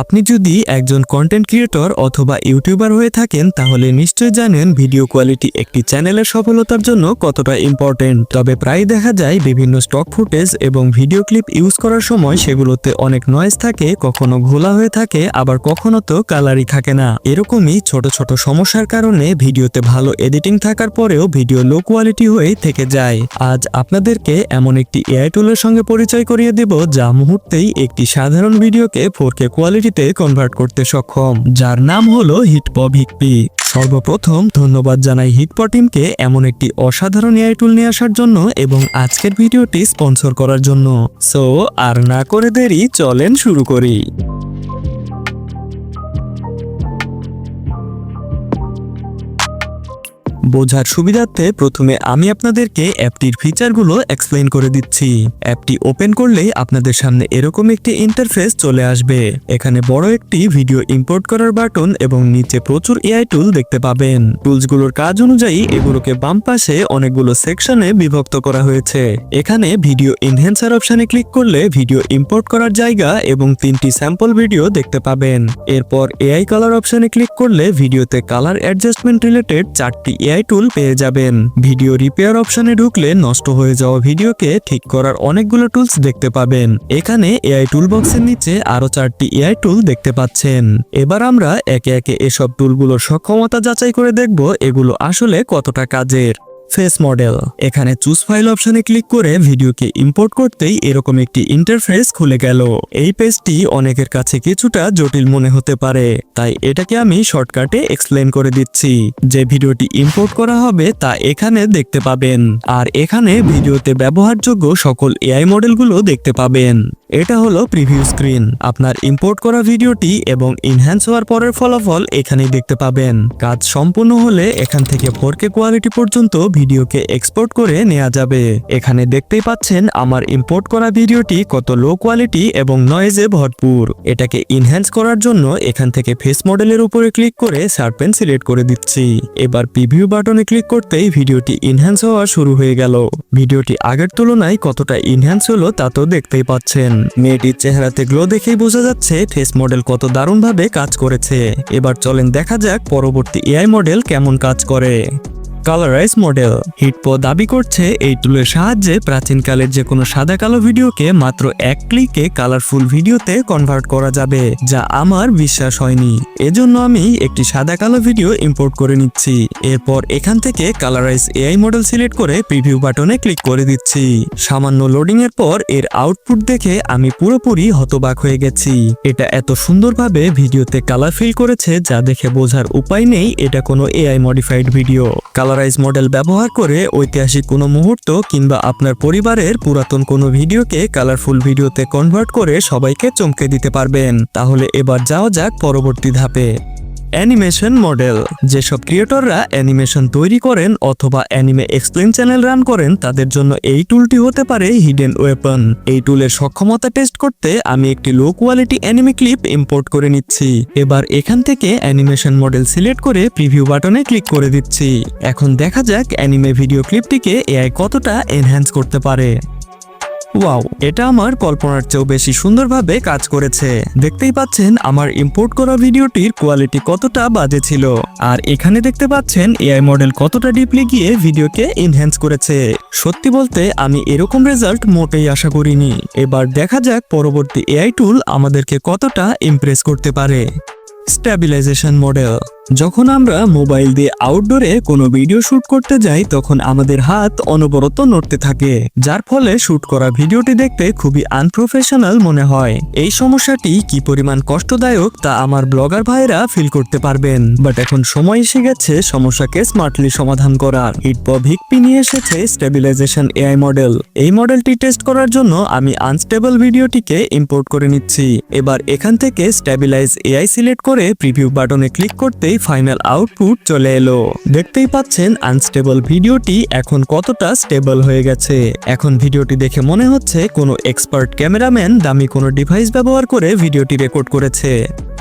আপনি যদি একজন কন্টেন্ট ক্রিয়েটর অথবা ইউটিউবার হয়ে থাকেন, তাহলে নিশ্চয় জানেন ভিডিও কোয়ালিটি একটি চ্যানেলের সফলতার জন্য কতটা ইম্পর্টেন্ট তবে প্রায় দেখা যায় বিভিন্ন স্টক ফুটেজ এবং ভিডিও ক্লিপ ইউজ করার সময় সেগুলোতে অনেক নয়েজ থাকে, কখনো ঘোলা হয়ে থাকে, আবার কখনো তো কালারই থাকে না। এরকমই ছোট ছোট সমস্যার কারণে ভিডিওতে ভালো এডিটিং থাকার পরেও ভিডিও লো কোয়ালিটি হয়ে থেকে যায়। আজ আপনাদেরকে এমন একটি এআই টুলের সঙ্গে পরিচয় করিয়ে দেব, যা মুহূর্তেই একটি সাধারণ ভিডিওকে ফোর কে কোয়ালিটিতে কনভার্ট করতে সক্ষম, যার নাম হলো হিটপ ভিকপি সর্বপ্রথম ধন্যবাদ জানাই হিটপ টিমকে এমন একটি অসাধারণ এআই টুল নিয়ে আসার জন্য এবং আজকের ভিডিওটি স্পন্সর করার জন্য। সো আর না করে দেরি, চলেন শুরু করি। বোঝার সুবিধার্থে প্রথমে আমি আপনাদেরকে অ্যাপটির ফিচারগুলো এক্সপ্লেন করে দিচ্ছি। অ্যাপটি ওপেন করলেই আপনাদের সামনে এরকম একটি ইন্টারফেস চলে আসবে। এখানে বড় একটি ভিডিও ইম্পোর্ট করার বাটন এবং নিচে প্রচুর এআই টুল দেখতে পাবেন। টুলসগুলোর কাজ অনুযায়ী এগুলোকে বাম পাশে অনেকগুলো সেকশনে বিভক্ত করা হয়েছে। এখানে ভিডিও ইনহ্যান্সার অপশনে ক্লিক করলে ভিডিও ইম্পোর্ট করার জায়গা এবং তিনটি স্যাম্পল ভিডিও দেখতে পাবেন। এরপর এআই কালার অপশনে ক্লিক করলে ভিডিওতে কালার অ্যাডজাস্টমেন্ট রিলেটেড চারটি এআই টুল পেয়ে যাবেন। ভিডিও রিপেয়ার অপশনে ঢুকলে নষ্ট হয়ে যাওয়া ভিডিওকে ঠিক করার অনেকগুলো টুলস দেখতে পাবেন। এখানে এআই টুল বক্সের নিচে আরও চারটি এআই টুল দেখতে পাচ্ছেন। এবার আমরা একে একে এসব টুলগুলোর সক্ষমতা যাচাই করে দেখব এগুলো আসলে কতটা কাজের। ফেস মডেল এখানে চুজ ফাইল অপশনে ক্লিক করে ভিডিওকে ইম্পোর্ট করতেই এরকম একটি ইন্টারফেস খুলে গেল। এই পেজটি অনেকের কাছে কিছুটা জটিল মনে হতে পারে। তাই এটাকে আমি শর্টকাটে এক্সপ্লেন করে দিচ্ছি। যে ভিডিওটি ইম্পোর্ট করা হবে তা এখানে দেখতে পাবেন। আর এখানে ভিডিওতে ব্যবহারযোগ্য সকল এআই মডেলগুলো দেখতে পাবেন। এটা হলো প্রিভিউ স্ক্রিন আপনার ইম্পোর্ট করা ভিডিওটি এবং ইনহ্যান্স হওয়ার পরের ফলাফল এখানেই দেখতে পাবেন। কাজ সম্পূর্ণ হলে এখান থেকে ফোর কে কোয়ালিটি পর্যন্ত ভিডিওকে এক্সপোর্ট করে নেওয়া যাবে। এখানে দেখতেই পাচ্ছেন আমার ইম্পোর্ট করা ভিডিওটি কত লো কোয়ালিটি এবং নয়েজে ভরপুর। এটাকে ইনহ্যান্স করার জন্য এখান থেকে ফেস মডেলের উপরে ক্লিক করে শার্পেন সিলেক্ট করে দিচ্ছি। এবার প্রিভিউ বাটনে ক্লিক করতেই ভিডিওটি ইনহ্যান্স হওয়া শুরু হয়ে গেল। ভিডিওটি আগের তুলনায় কতটা ইনহ্যান্স হলো তা তো দেখতেই পাচ্ছেন। মেয়েটির চেহারাতে গ্লো দেখেই বোঝা যাচ্ছে ফেস মডেল কত দারুণভাবে কাজ করেছে। এবার চলেন দেখা যাক পরবর্তী এআই মডেল কেমন কাজ করে। কালারাইজ মডেল হিটপো দাবি করছে, এই টুলের সাহায্যে প্রাচীনকালের যে কোনো সাদা কালো ভিডিওকে মাত্র এক ক্লিকে কালারফুল ভিডিওতে কনভার্ট করা যাবে, যা আমার বিশ্বাস হয়নি। এজন্য আমি একটি সাদা কালো ভিডিও ইম্পোর্ট করে নিচ্ছি। এরপর এখান থেকে কালারাইজ এআই মডেল সিলেক্ট করে প্রিভিউ বাটনে ক্লিক করে দিচ্ছি। সামান্য লোডিং এর পর এর আউটপুট দেখে আমি পুরোপুরি হতবাক হয়ে গেছি। এটা এত সুন্দরভাবে ভিডিওতে কালার ফিল করেছে, যা দেখে বোঝার উপায় নেই, এটা কোনো AI modified video colourise model ব্যবহার করে ঐতিহাসিক কোনো মুহূর্ত কিংবা আপনার পরিবারের পুরাতন কোনো ভিডিওকে কালারফুল ভিডিওতে কনভার্ট করে সবাইকে চমকে দিতে পারবেন। তাহলে এবার যাওয়া যাক পরবর্তী ধাপে। Animation model. যেসব ক্রিয়েটররা অ্যানিমেশন তৈরি করেন অথবা অ্যানিমে এক্সপ্লেন চ্যানেল রান করেন, তাদের জন্য এই টুলটি হতে পারে হিডেন ওয়েপন এই টুলের সক্ষমতা টেস্ট করতে আমি একটি low quality anime clip import করে নিচ্ছি। এবার এখান থেকে অ্যানিমেশন মডেল সিলেক্ট করে প্রিভিউ বাটনে ক্লিক করে দিচ্ছি। এখন দেখা যাক অ্যানিমে ভিডিও ক্লিপটিকে এআই কতটা এনহ্যান্স করতে পারে। ওয়াও, এটা আমার কল্পনার চেয়েও বেশি সুন্দরভাবে কাজ করেছে। দেখতেই পাচ্ছেন আমার ইম্পোর্ট করা ভিডিওটির কোয়ালিটি কতটা বাজে ছিল। আর এখানে দেখতে পাচ্ছেন এআই মডেল কতটা ডিপলি গিয়ে ভিডিওকে এনহ্যান্স করেছে। সত্যি বলতে আমি এরকম রেজাল্ট মোটেই আশা করিনি। এবার দেখা যাক পরবর্তী এআই টুল আমাদেরকে কতটা ইমপ্রেস করতে পারে। স্ট্যাবিলাইজেশন মডেল যখন আমরা মোবাইল দিয়ে আউটডোরে কোনো ভিডিও শুট করতে যাই, তখন আমাদের হাত অনবরত নড়তে থাকে, যার ফলে শুট করা ভিডিওটি দেখতে খুবই আনপ্রফেশনাল মনে হয়। এই সমস্যাটি কি পরিমাণ কষ্টদায়ক তা আমার ব্লগার ভাইরা ফিল করতে পারবেন। বাট এখন সময় এসে গেছে সমস্যাকে স্মার্টলি সমাধান করার। হিটপ ভিকপি নিয়ে এসেছে স্টেবিলাইজেশন এআই মডেল এই মডেলটি টেস্ট করার জন্য আমি আনস্টেবল ভিডিওটিকে ইম্পোর্ট করে নিচ্ছি। এবার এখান থেকে স্টেবিলাইজ এআই সিলেক্ট করে প্রিভিউ বাটনে ক্লিক করতেই ফাইনাল আউটপুট চলে এলো। দেখতেই পাচ্ছেন আনস্টেবল ভিডিওটি এখন কতটা স্টেবল হয়ে গেছে। এখন ভিডিওটি দেখে মনে হচ্ছে কোনো এক্সপার্ট ক্যামেরাম্যান দামি কোনো ডিভাইস ব্যবহার করে ভিডিওটি রেকর্ড করেছে।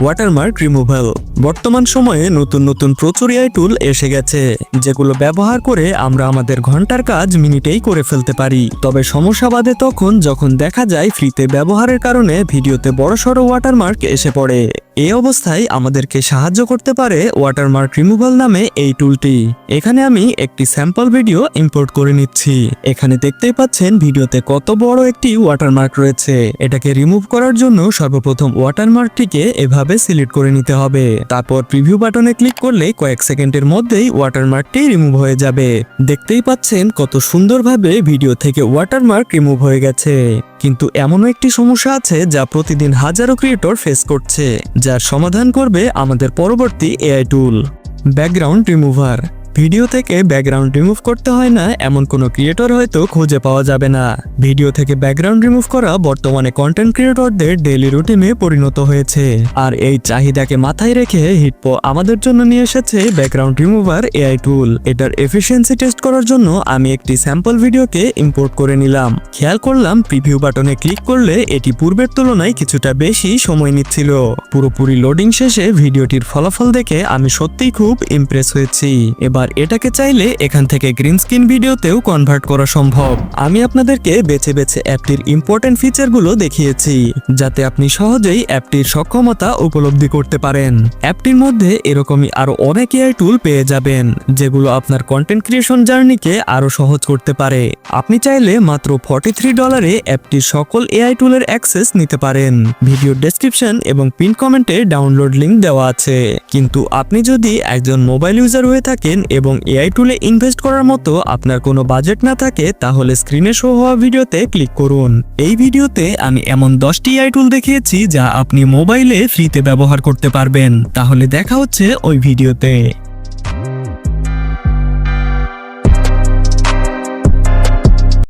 ওয়াটারমার্ক রিমুভাল বর্তমান সময়ে নতুন নতুন প্রচুর টুল এসে গেছে, যেগুলো ব্যবহার করে আমরা আমাদের ঘণ্টার কাজ মিনিটেই করে ফেলতে পারি। তবে সমস্যা বাদে তখন যখন দেখা যায় ফ্রিতে ব্যবহারের কারণে ভিডিওতে বড়সড় ওয়াটারমার্ক এসে পড়ে। এই অবস্থায় আমাদেরকে সাহায্য করতে পারে ওয়াটারমার্ক রিমুভাল নামে এই টুলটি এখানে আমি একটি স্যাম্পল ভিডিও ইম্পোর্ট করে নিচ্ছি। এখানে দেখতেই পাচ্ছেন ভিডিওতে কত বড় একটি ওয়াটারমার্ক রয়েছে। এটাকে রিমুভ করার জন্য সর্বপ্রথম ওয়াটারমার্কটিকে এভাবে সিলেক্ট করে নিতে হবে। তারপর প্রিভিউ বাটনে ক্লিক করলে কয়েক সেকেন্ডের মধ্যেই ওয়াটারমার্কটি রিমুভ হয়ে যাবে। দেখতেই পাচ্ছেন কত সুন্দরভাবে ভিডিও থেকে ওয়াটারমার্ক রিমুভ হয়ে গেছে। কিন্তু এমনও একটি সমস্যা আছে যা প্রতিদিন হাজারো ক্রিয়েটর ফেস করছে, যার সমাধান করবে আমাদের পরবর্তী AI tool background remover video থেকে ব্যাকগ্রাউন্ড রিমুভ করতে হয় না, এমন কোনো ক্রিয়েটর হয়তো খুঁজে পাওয়া যাবে না। ভিডিও থেকে ব্যাকগ্রাউন্ড রিমুভ করা বর্তমানে কন্টেন্ট ক্রিয়েটরদের ডেইলি রুটিনে পরিণত হয়েছে। আর এই চাহিদাকে মাথায় রেখে হিটপো আমাদের জন্য নিয়ে এসেছে ব্যাকগ্রাউন্ড রিমুভার এআই টুল এটার এফিসিয়েন্সি টেস্ট করার জন্য আমি একটি স্যাম্পল ভিডিওকে ইম্পোর্ট করে নিলাম। খেয়াল করলাম প্রিভিউ বাটনে ক্লিক করলে এটি পূর্বের তুলনায় কিছুটা বেশি সময় নিচ্ছিল। পুরোপুরি লোডিং শেষে ভিডিওটির ফলাফল দেখে আমি সত্যিই খুব ইমপ্রেস হয়েছি। এবার এটাকে চাইলে এখান থেকে গ্রিন স্ক্রিন ভিডিওতেও কনভার্ট করা সম্ভব। আমি আপনাদেরকে বেছে বেছে অ্যাপটির ইম্পর্টেন্ট ফিচারগুলো দেখিয়েছি, যাতে আপনি সহজেই অ্যাপটির সক্ষমতা উপলব্ধি করতে পারেন। অ্যাপটির মধ্যে এরকমই আরও অনেক এআই টুল পেয়ে যাবেন, যেগুলো আপনার কন্টেন্ট ক্রিয়েশন জার্নিকে আরও সহজ করতে পারে। আপনি চাইলে মাত্র ফর্টি থ্রি ডলারে অ্যাপটির সকল এআই টুলের অ্যাক্সেস নিতে পারেন। ভিডিও ডেসক্রিপশন এবং পিন কমেন্টে ডাউনলোড লিঙ্ক দেওয়া আছে। কিন্তু আপনি যদি একজন মোবাইল ইউজার হয়ে থাকেন এবং এআই টুলে ইনভেস্ট করার মতো আপনার কোনো বাজেট না থাকে, তাহলে স্ক্রিনে শো হওয়া ভিডিওতে ক্লিক করুন। এই ভিডিওতে আমি এমন দশটি এআই টুল দেখিয়েছি যা আপনি মোবাইলে ফ্রিতে ব্যবহার করতে পারবেন। তাহলে দেখা হচ্ছে ওই ভিডিওতে